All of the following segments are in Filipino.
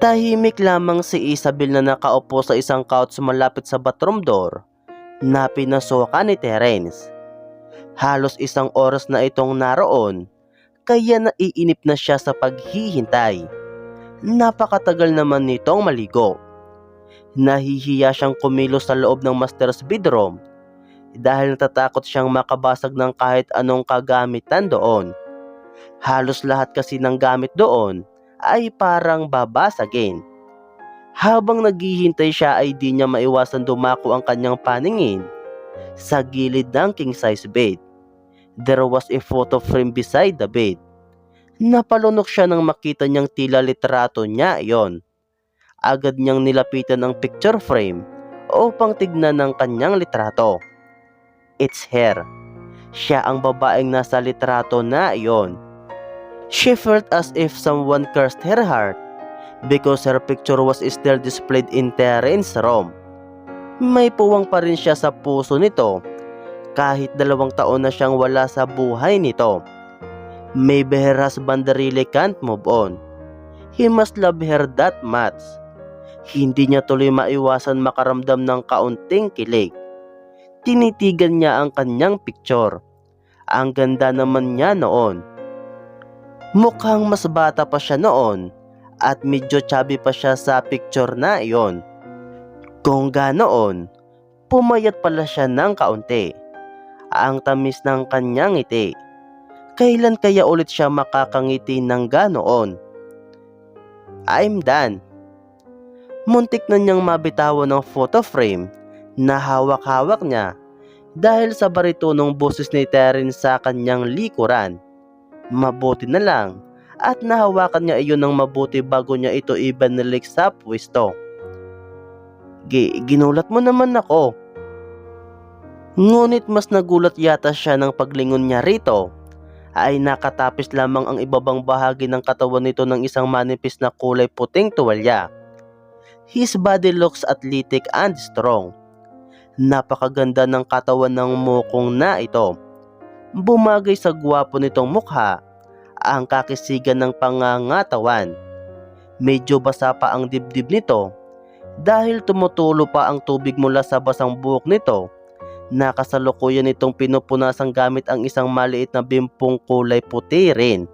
Tahimik lamang si Isabel na nakaupo sa isang couch malapit sa bathroom door na pinasukan ni Terence. Halos isang oras na itong naroon kaya naiinip na siya sa paghihintay. Napakatagal naman nitong maligo. Nahihiya siyang kumilos sa loob ng master's bedroom dahil natatakot siyang makabasag ng kahit anong kagamitan doon. Halos lahat kasi ng gamit doon ay parang babasagin. Habang naghihintay siya ay di niya maiwasan dumako ang kanyang paningin sa gilid ng king size bed. There was a photo frame beside the bed. Napalunok siya nang makita niyang tila litrato niya iyon. Agad niyang nilapitan ang picture frame upang tignan ng kanyang litrato. It's her. Siya ang babaeng nasa litrato na iyon. She felt as if someone cursed her heart because her picture was still displayed in Terence's room. May puwang pa rin siya sa puso nito kahit dalawang taon na siyang wala sa buhay nito. Maybe her husband really can't move on. He must love her that much. Hindi niya tuloy maiwasan makaramdam ng kaunting kilig. Tinitigan niya ang kanyang picture. Ang ganda naman niya noon. Mukhang mas bata pa siya noon at medyo chubby pa siya sa picture na iyon. Kung ganoon, pumayat pala siya ng kaunti. Ang tamis ng kanyang ngiti. Kailan kaya ulit siya makakangiti ng ganoon? I'm done. Muntik na niyang mabitawan ng photo frame na hawak-hawak niya dahil sa baritonong boses ni Terence sa kanyang likuran. Mabuti na lang at nahawakan niya iyon ng mabuti bago niya ito ibanilik sa pwesto. Gi ginulat mo naman ako. Ngunit mas nagulat yata siya ng paglingon niya rito ay nakatapis lamang ang ibabang bahagi ng katawan nito ng isang manipis na kulay puting tuwalya. His body looks athletic and strong. Napakaganda ng katawan ng mukong na ito bumagay sa gwapo nitong mukha ang kakisigan ng pangangatawan. Medyo basa pa ang dibdib nito dahil tumutulo pa ang tubig mula sa basang buhok nito na kasalukuyan nitong pinupunasang gamit ang isang maliit na bimpong kulay puti rin.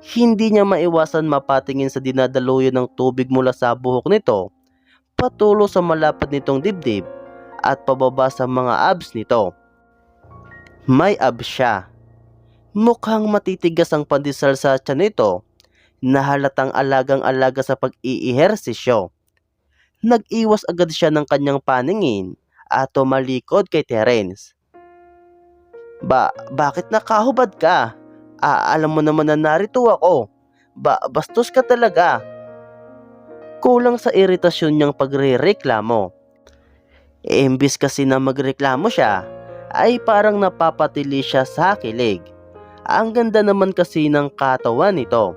Hindi niya maiwasan mapatingin sa dinadaluyan ng tubig mula sa buhok nito patulo sa malapad nitong dibdib at pababa sa mga abs nito. May abs siya. Mukhang matitigas ang pandesal sa tiyan nito na halatang alagang-alaga sa pag-iihersisyo. Nag-iwas agad siya ng kanyang paningin at tumalikod kay Terence. Ba, bakit nakahubad ka? Ah, alam mo naman na narito ako. Ba, bastos ka talaga. Kulang sa iritasyon niyang pagre-reklamo. Imbis kasi na magreklamo siya, ay parang napapatili siya sa kilig. Ang ganda naman kasi ng katawan nito.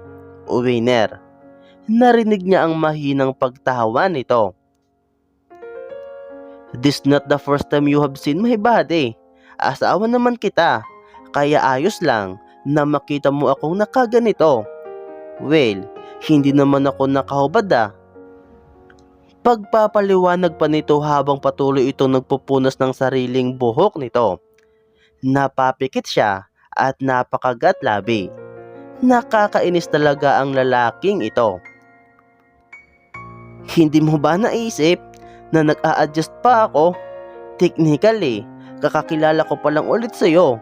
Winner. Narinig niya ang mahinang pagtawa nito. This not the first time you have seen my body. Asawa naman kita. Kaya ayos lang na makita mo akong nakaganito. Well, hindi naman ako nakahubad ah. Pagpapaliwanag pa nito habang patuloy itong nagpupunas ng sariling buhok nito. Napapikit siya at napakagat labi. Nakakainis talaga ang lalaking ito. Hindi mo ba naisip na nag-a-adjust pa ako? Technically, kakakilala ko pa lang ulit sa'yo.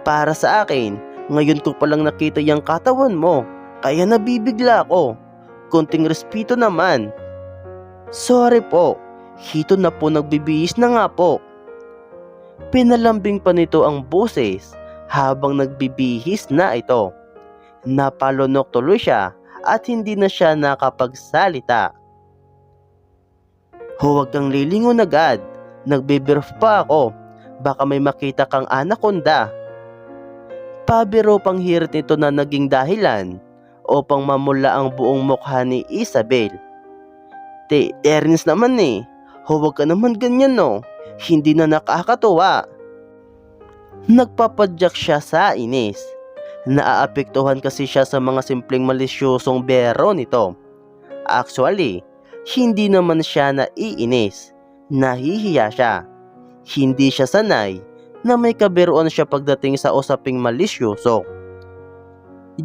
Para sa akin, ngayon ko palang nakita yung katawan mo, kaya nabibigla ako. Kunting respeto naman. Sorry po, hito na po nagbibihis na nga po. Pinalambing pa nito ang boses habang nagbibihis na ito. Napalunok tuloy siya at hindi na siya nakapagsalita. Huwag kang lilingon agad, nagbibirf pa ako, baka may makita kang anaconda. Pabiro pang hirit nito na naging dahilan upang mamula ang buong mukha ni Isabel. Te, Ernest naman eh. Huwag ka naman ganyan no. Hindi na nakakatuwa. Nagpapadyak siya sa inis. Naaapektuhan kasi siya sa mga simpleng malisyosong bero nito. Actually, hindi naman siya naiinis. Nahihiya siya. Hindi siya sanay na may kabiruan siya pagdating sa usaping malisyoso.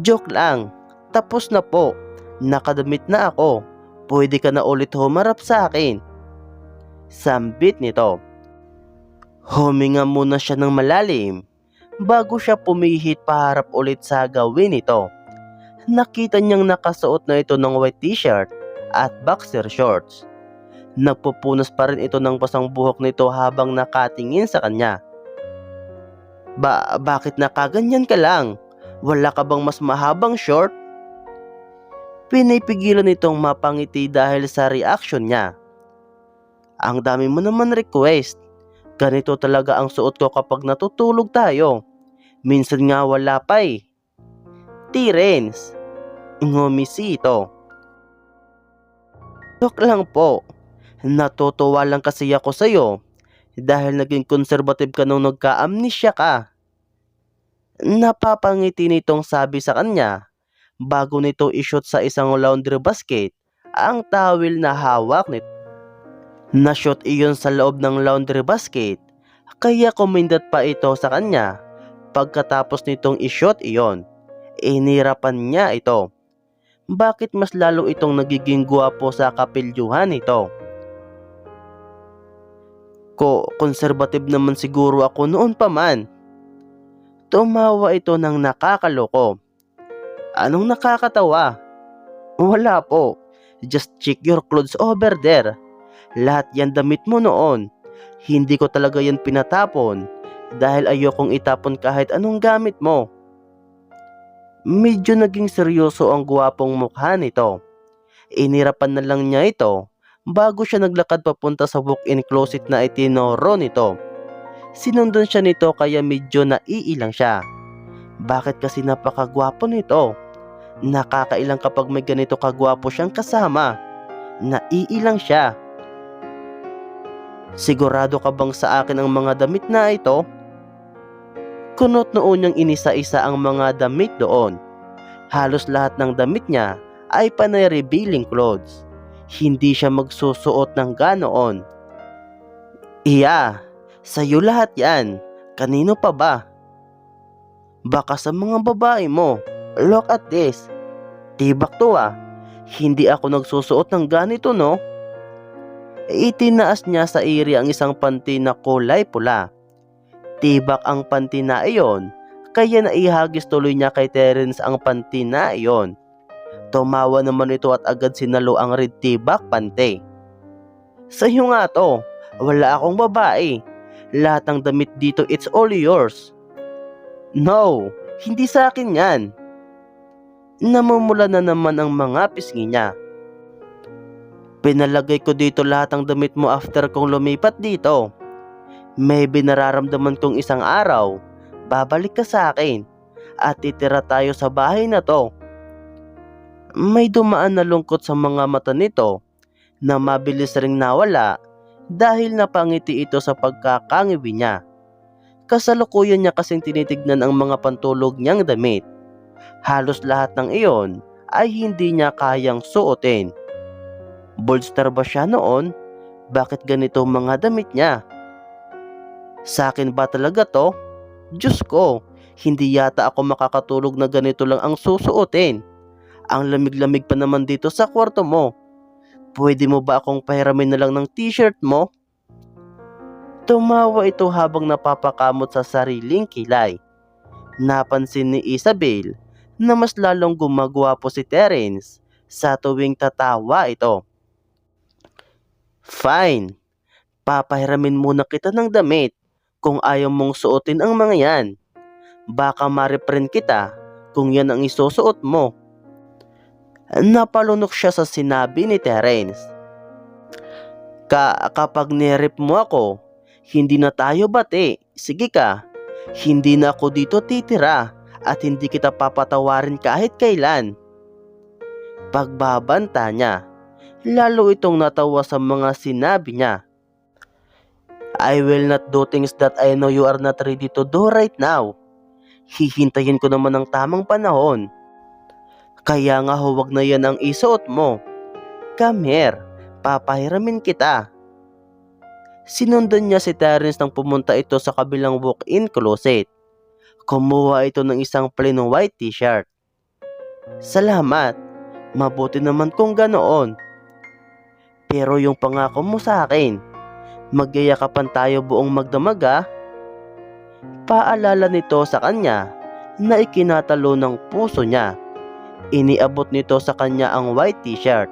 Joke lang, tapos na po. Nakadamit na ako. Pwede ka na ulit humarap sa akin. Sambit nito. Huminga muna siya ng malalim bago siya pumihit paharap ulit sa gawin nito. Nakita niyang nakasuot na ito ng white t-shirt at boxer shorts. Nagpupunas pa rin ito ng pasang buhok nito habang nakatingin sa kanya. Ba, bakit nakaganyan ka lang? Wala ka bang mas mahabang short? Pinipigilan nitong mapangiti dahil sa reaction niya. Ang dami mo naman request. Ganito talaga ang suot ko kapag natutulog tayo. Minsan nga wala pa eh. Tirens. Ngumisi ito. Joke lang po. Natutuwa lang kasi ako sa'yo dahil naging conservative ka nung nagka-amnesia ka. Napapangiti nitong sabi sa kanya bago nito ishoot sa isang laundry basket ang towel na hawak nito. Na-shoot iyon sa loob ng laundry basket kaya kumindat pa ito sa kanya pagkatapos nitong ishot iyon. Inirapan niya ito. Bakit mas lalo itong nagiging guwapo sa kapilyuhan ito? Ko, conservative naman siguro ako noon pa man. Tumawa ito ng nakakaloko. Anong nakakatawa? Wala po. Just check your clothes over there. Lahat yan damit mo noon. Hindi ko talaga yan pinatapon dahil ayokong itapon kahit anong gamit mo. Medyo naging seryoso ang guwapong mukha nito. Inirapan na lang niya ito bago siya naglakad papunta sa walk-in closet na itinoro nito. Sinundan siya nito kaya medyo naiilang siya. Bakit kasi napakagwapo nito? Nakakailang kapag may ganito kagwapo siyang kasama. Naiilang siya. Sigurado ka bang sa akin ang mga damit na ito? Kunot noon niyang inisa-isa ang mga damit doon. Halos lahat ng damit niya ay panay revealing clothes. Hindi siya magsusuot ng ganoon. Iya, sa'yo lahat yan. Kanino pa ba? Baka sa mga babae mo. Look at this. Tibak to ah. Hindi ako nagsusuot ng ganito no? Itinaas niya sa iri ang isang panty na kulay pula. Tibak ang panty na iyon, kaya naihagis tuloy niya kay Terence ang panty na iyon. Tumawa naman ito at agad sinalo ang red tibak panty. Sa'yo nga to, wala akong babae. Lahat ng damit dito it's all yours. No, hindi sa akin yan. Namumula na naman ang mga pisngi niya. Pinalagay ko dito lahat ng damit mo after kong lumipat dito. Maybe nararamdaman kong isang araw, babalik ka sa akin at titira tayo sa bahay na to. May dumaan na lungkot sa mga mata nito na mabilis ring nawala dahil napangiti ito sa pagkakangiwi niya. Kasalukuyan niya kasing tinitignan ang mga pantulog niyang damit. Halos lahat ng iyon ay hindi niya kayang suotin. Bolster ba siya noon? Bakit ganito mga damit niya? Sa akin ba talaga to? Diyos ko, hindi yata ako makakatulog na ganito lang ang susuotin. Ang lamig-lamig pa naman dito sa kwarto mo. Pwede mo ba akong pahiramin na lang ng t-shirt mo? Tumawa ito habang napapakamot sa sariling kilay. Napansin ni Isabel na mas lalong gumagwapo si Terence sa tuwing tatawa ito. Fine. Papahiramin muna kita ng damit kung ayaw mong suotin ang mga yan. Baka ma-reprint kita kung yan ang isusuot mo. Napalunok siya sa sinabi ni Terence. Ka kapag nirip mo ako, hindi na tayo bati. Sige ka, hindi na ako dito titira at hindi kita papatawarin kahit kailan. Pagbabanta niya, lalo itong natawa sa mga sinabi niya. I will not do things that I know you are not ready to do right now. Hihintayin ko naman ang tamang panahon. Kaya nga huwag na yan ang isuot mo. Come here, papahiramin kita. Sinundan niya si Terence nang pumunta ito sa kabilang walk-in closet. Kumuha ito ng isang plain white t-shirt. Salamat, mabuti naman kung ganoon. Pero yung pangako mo sa akin, magyayakapan tayo buong magdamag ah. Paalala nito sa kanya na ikinatalo ng puso niya. Iniabot nito sa kanya ang white t-shirt.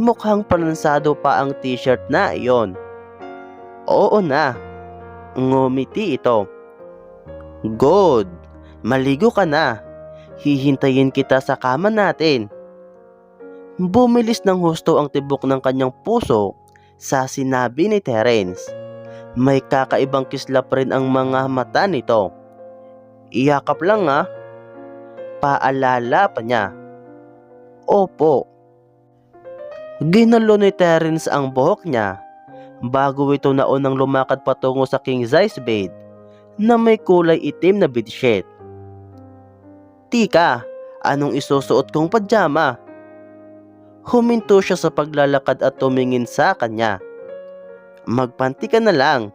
Mukhang palansado pa ang t-shirt na iyon. Oo na. Ngumiti ito. Good. Maligo ka na. Hihintayin kita sa kama natin. Bumilis ng husto ang tibok ng kanyang puso sa sinabi ni Terence. May kakaibang kislap rin ang mga mata nito. Iyakap lang ha. Paalala pa niya. Opo. Ginalo ni Terence ang buhok niya bago ito naunang lumakad patungo sa king size bed na may kulay itim na bedsheet. Tika, anong isusuot kong pajama? Huminto siya sa paglalakad at tumingin sa kanya. Magpanti ka na lang.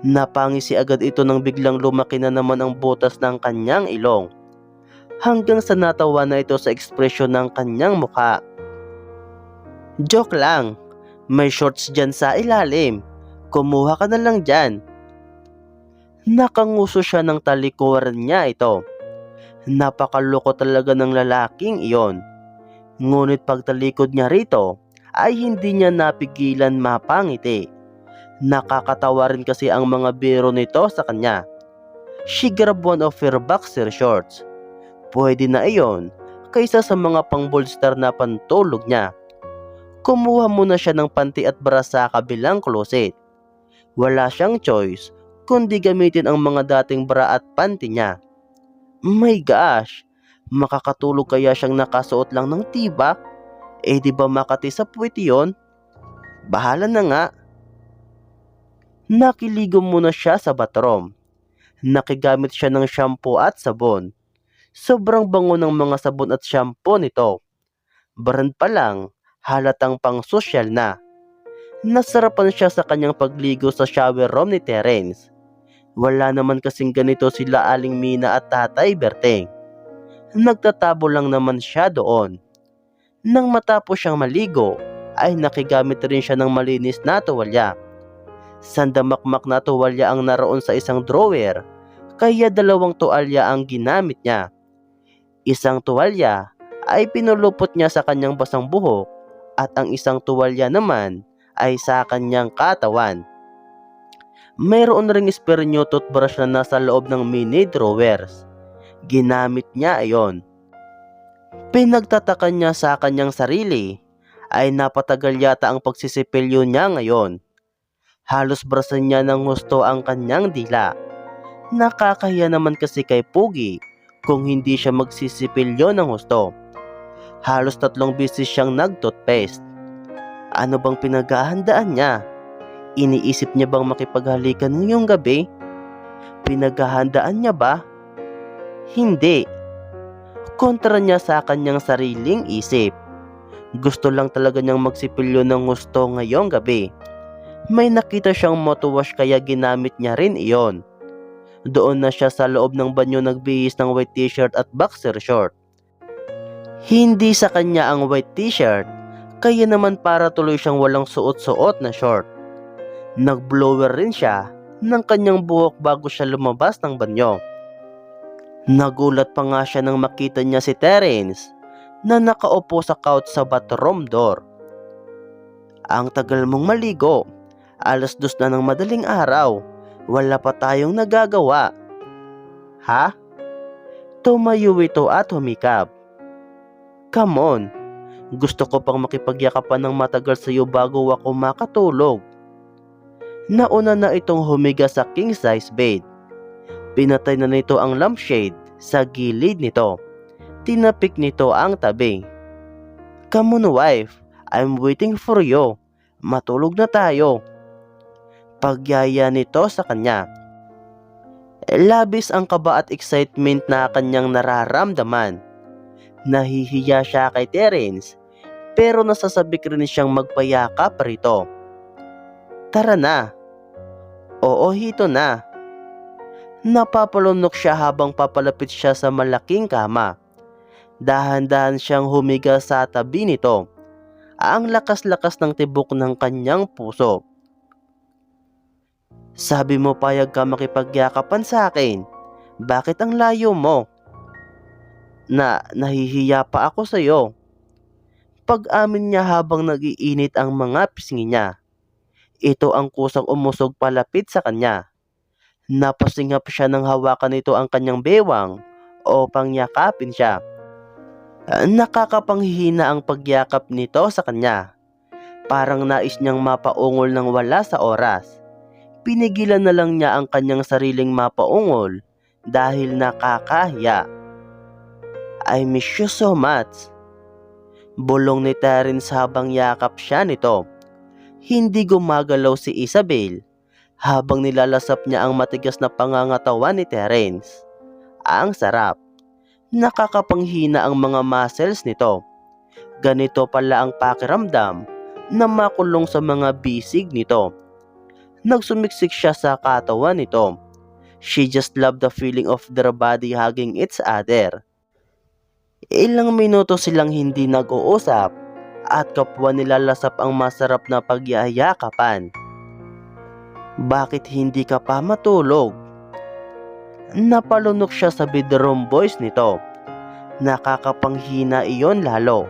Napangisi agad ito nang biglang lumaki na naman ang butas ng kanyang ilong. Hanggang sa natawa na ito sa ekspresyon ng kanyang mukha. Joke lang, may shorts dyan sa ilalim. Kumuha ka na lang dyan. Nakanguso siya ng talikuran niya ito. Napakaloko talaga ng lalaking iyon. Ngunit pagtalikod niya rito ay hindi niya napigilan mapangiti. Nakakatawa rin kasi ang mga biro nito sa kanya. She grabbed one of her boxer shorts. Pwede na iyon kaysa sa mga pangbolster na pantulog niya. Kumuha muna siya ng panty at bra sa kabilang closet. Wala siyang choice kundi gamitin ang mga dating bra at panty niya. My gosh, makakatulog kaya siyang nakasuot lang ng tibak? Eh di ba makati sa puwit yun? Bahala na nga. Nakiligo muna siya sa bathroom. Nakigamit siya ng shampoo at sabon. Sobrang bango ng mga sabon at shampoo nito. Brand pa lang, halatang pang sosyal na. Nasarapan siya sa kanyang pagligo sa shower room ni Terence. Wala naman kasing ganito sila Aling Mina at Tatay Berteng. Nagtatabo lang naman siya doon. Nang matapos siyang maligo, ay nakigamit rin siya ng malinis na tuwalya. Sandamakmak na tuwalya ang naroon sa isang drawer, kaya dalawang tuwalya ang ginamit niya. Isang tuwalya ay pinulupot niya sa kanyang basang buhok at ang isang tuwalya naman ay sa kanyang katawan. Mayroon ring new toothbrush na nasa loob ng mini drawers. Ginamit niya ayon. Pinagtatakan niya sa kanyang sarili ay napatagal yata ang pagsisipilyo niya ngayon. Halos brasan niya ng gusto ang kanyang dila. Nakakahiya naman kasi kay Pugi kung hindi siya magsisipilyo ng husto. Halos tatlong beses siyang nag-toothpaste. Ano bang pinaghahandaan niya? Iniisip niya bang makipaghalikan ngayong gabi? Pinaghahandaan niya ba? Hindi. Kontra niya sa kanyang sariling isip. Gusto lang talaga niyang magsipilyo ng gusto ngayong gabi. May nakita siyang mouthwash kaya ginamit niya rin iyon. Doon na siya sa loob ng banyo nagbihis ng white t-shirt at boxer short. Hindi sa kanya ang white t-shirt, kaya naman para tuloy siyang walang suot-suot na short. Nagblower rin siya ng kanyang buhok bago siya lumabas ng banyo. Nagulat pa nga siya nang makita niya si Terence na nakaupo sa couch sa bathroom door. Ang tagal mong maligo. Alas dos na ng madaling araw. Wala pa tayong nagagawa. Ha? Tumayo ito at humikap. Come on. Gusto ko pang makipagyakapan ng matagal sa iyo bago ako makatulog. Nauna na itong humiga sa king size bed. Pinatay na nito ang lampshade sa gilid nito. Tinapik nito ang tabi. Come on wife, I'm waiting for you. Matulog na tayo. Pagyaya nito sa kanya. Labis ang kaba at excitement na kanyang nararamdaman. Nahihiya siya kay Terence. pero nasasabik rin siyang magpayakap rito. Tara na. Oo, hito na. Napapalunok siya habang papalapit siya sa malaking kama. Dahan-dahan siyang humiga sa tabi nito. Ang lakas-lakas ng tibok ng kanyang puso. Sabi mo payag ka makipagyakapan sa akin. Bakit ang layo mo? Na nahihiya pa ako sa iyo. Pag-amin niya habang nagiinit ang mga pisngi niya. Ito ang kusang umusog palapit sa kanya. Napasingap siya ng hawakan nito ang kanyang bewang o pangyakapin siya. Nakakapanghihina ang pagyakap nito sa kanya. Parang nais niyang mapaungol ng wala sa oras. Pinigilan na lang niya ang kanyang sariling mapaungol dahil nakakahiya. I miss you so much. Bulong ni Terence habang yakap siya nito. Hindi gumagalaw si Isabel habang nilalasap niya ang matigas na pangangatawan ni Terence. Ang sarap. Nakakapanghina ang mga muscles nito. Ganito pala ang pakiramdam na makulong sa mga bisig nito. Nagsumiksik siya sa katawan nito. She just loved the feeling of their body hugging each other. Ilang minuto silang hindi nag-uusap at kapwa nilalasap ang masarap na pagyayakapan. Bakit hindi ka pa matulog? Napalunok siya sa bedroom voice nito. Nakakapanghina iyon lalo.